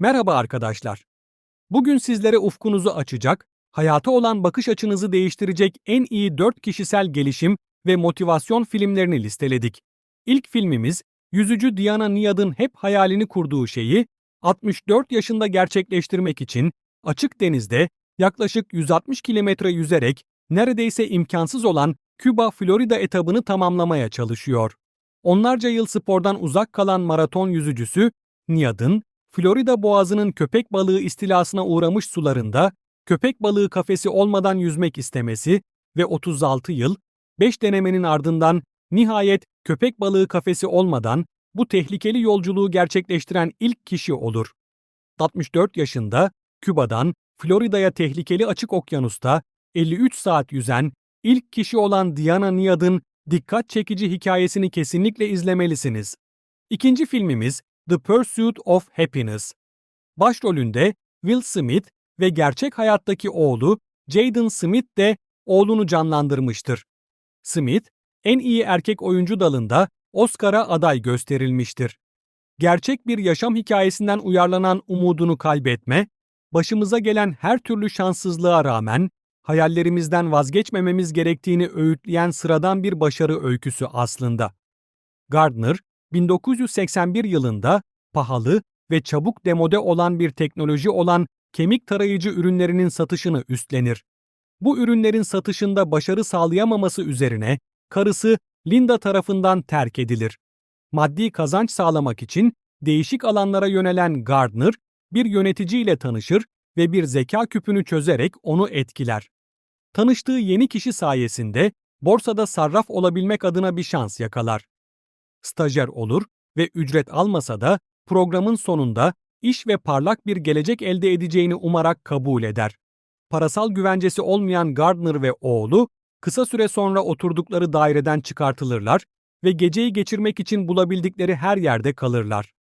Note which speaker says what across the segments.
Speaker 1: Merhaba arkadaşlar. Bugün sizlere ufkunuzu açacak, hayata olan bakış açınızı değiştirecek en iyi 4 kişisel gelişim ve motivasyon filmlerini listeledik. İlk filmimiz, yüzücü Diana Niad'ın hep hayalini kurduğu şeyi 64 yaşında gerçekleştirmek için açık denizde yaklaşık 160 kilometre yüzerek neredeyse imkansız olan Küba-Florida etabını tamamlamaya çalışıyor. Onlarca yıl spordan uzak kalan maraton yüzücüsü Niad'ın Florida boğazının köpek balığı istilasına uğramış sularında köpek balığı kafesi olmadan yüzmek istemesi ve 36 yıl, 5 denemenin ardından nihayet köpek balığı kafesi olmadan bu tehlikeli yolculuğu gerçekleştiren ilk kişi olur. 64 yaşında Küba'dan Florida'ya tehlikeli açık okyanusta 53 saat yüzen ilk kişi olan Diana Niad'ın dikkat çekici hikayesini kesinlikle izlemelisiniz. İkinci filmimiz The Pursuit of Happiness. Başrolünde Will Smith ve gerçek hayattaki oğlu Jaden Smith de oğlunu canlandırmıştır. Smith, en iyi erkek oyuncu dalında Oscar'a aday gösterilmiştir. Gerçek bir yaşam hikayesinden uyarlanan umudunu kaybetme, başımıza gelen her türlü şanssızlığa rağmen hayallerimizden vazgeçmememiz gerektiğini öğütleyen sıradan bir başarı öyküsü aslında. Gardner, 1981 yılında pahalı ve çabuk demode olan bir teknoloji olan kemik tarayıcı ürünlerinin satışını üstlenir. Bu ürünlerin satışında başarı sağlayamaması üzerine karısı Linda tarafından terk edilir. Maddi kazanç sağlamak için değişik alanlara yönelen Gardner, bir yöneticiyle tanışır ve bir zeka küpünü çözerek onu etkiler. Tanıştığı yeni kişi sayesinde borsada sarraf olabilmek adına bir şans yakalar. Stajyer olur ve ücret almasa da programın sonunda iş ve parlak bir gelecek elde edeceğini umarak kabul eder. Parasal güvencesi olmayan Gardner ve oğlu kısa süre sonra oturdukları daireden çıkartılırlar ve geceyi geçirmek için bulabildikleri her yerde kalırlar.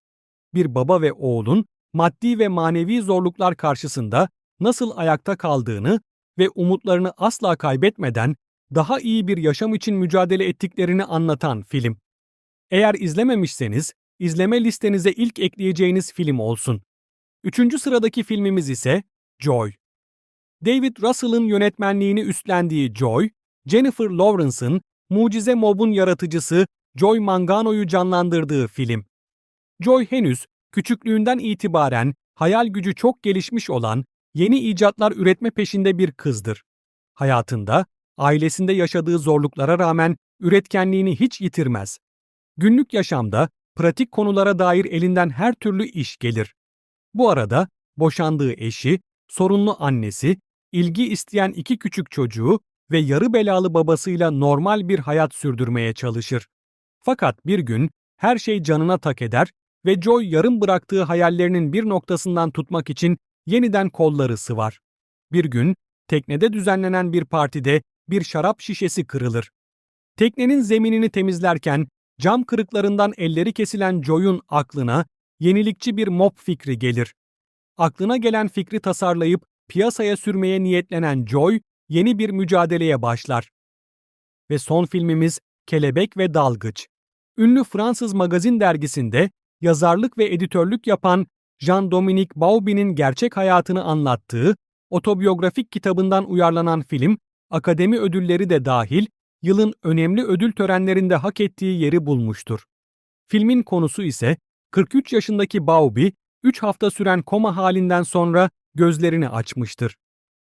Speaker 1: Bir baba ve oğlun maddi ve manevi zorluklar karşısında nasıl ayakta kaldığını ve umutlarını asla kaybetmeden daha iyi bir yaşam için mücadele ettiklerini anlatan film. Eğer izlememişseniz, izleme listenize ilk ekleyeceğiniz film olsun. Üçüncü sıradaki filmimiz ise Joy. David Russell'ın yönetmenliğini üstlendiği Joy, Jennifer Lawrence'ın Mucize Mob'un yaratıcısı Joy Mangano'yu canlandırdığı film. Joy henüz küçüklüğünden itibaren hayal gücü çok gelişmiş olan yeni icatlar üretme peşinde bir kızdır. Hayatında, ailesinde yaşadığı zorluklara rağmen üretkenliğini hiç yitirmez. Günlük yaşamda pratik konulara dair elinden her türlü iş gelir. Bu arada boşandığı eşi, sorunlu annesi, ilgi isteyen iki küçük çocuğu ve yarı belalı babasıyla normal bir hayat sürdürmeye çalışır. Fakat bir gün her şey canına tak eder ve Joy yarım bıraktığı hayallerinin bir noktasından tutmak için yeniden kolları sıvar. Bir gün teknede düzenlenen bir partide bir şarap şişesi kırılır. Teknenin zeminini temizlerken cam kırıklarından elleri kesilen Joy'un aklına yenilikçi bir mop fikri gelir. Aklına gelen fikri tasarlayıp piyasaya sürmeye niyetlenen Joy yeni bir mücadeleye başlar. Ve son filmimiz Kelebek ve Dalgıç. Ünlü Fransız magazin dergisinde yazarlık ve editörlük yapan Jean-Dominique Bauby'nin gerçek hayatını anlattığı otobiyografik kitabından uyarlanan film, akademi ödülleri de dahil yılın önemli ödül törenlerinde hak ettiği yeri bulmuştur. Filmin konusu ise 43 yaşındaki Bauby, 3 hafta süren koma halinden sonra gözlerini açmıştır.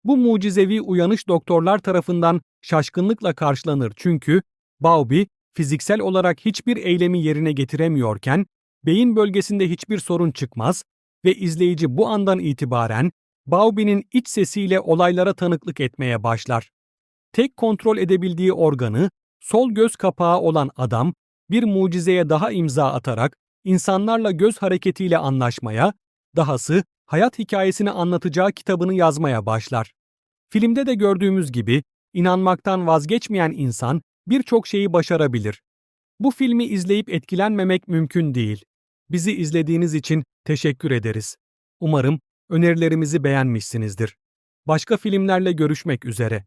Speaker 1: Bu mucizevi uyanış doktorlar tarafından şaşkınlıkla karşılanır çünkü Bauby fiziksel olarak hiçbir eylemi yerine getiremiyorken beyin bölgesinde hiçbir sorun çıkmaz ve izleyici bu andan itibaren Bauby'nin iç sesiyle olaylara tanıklık etmeye başlar. Tek kontrol edebildiği organı, sol göz kapağı olan adam, bir mucizeye daha imza atarak insanlarla göz hareketiyle anlaşmaya, dahası hayat hikayesini anlatacağı kitabını yazmaya başlar. Filmde de gördüğümüz gibi inanmaktan vazgeçmeyen insan birçok şeyi başarabilir. Bu filmi izleyip etkilenmemek mümkün değil. Bizi izlediğiniz için teşekkür ederiz. Umarım önerilerimizi beğenmişsinizdir. Başka filmlerle görüşmek üzere.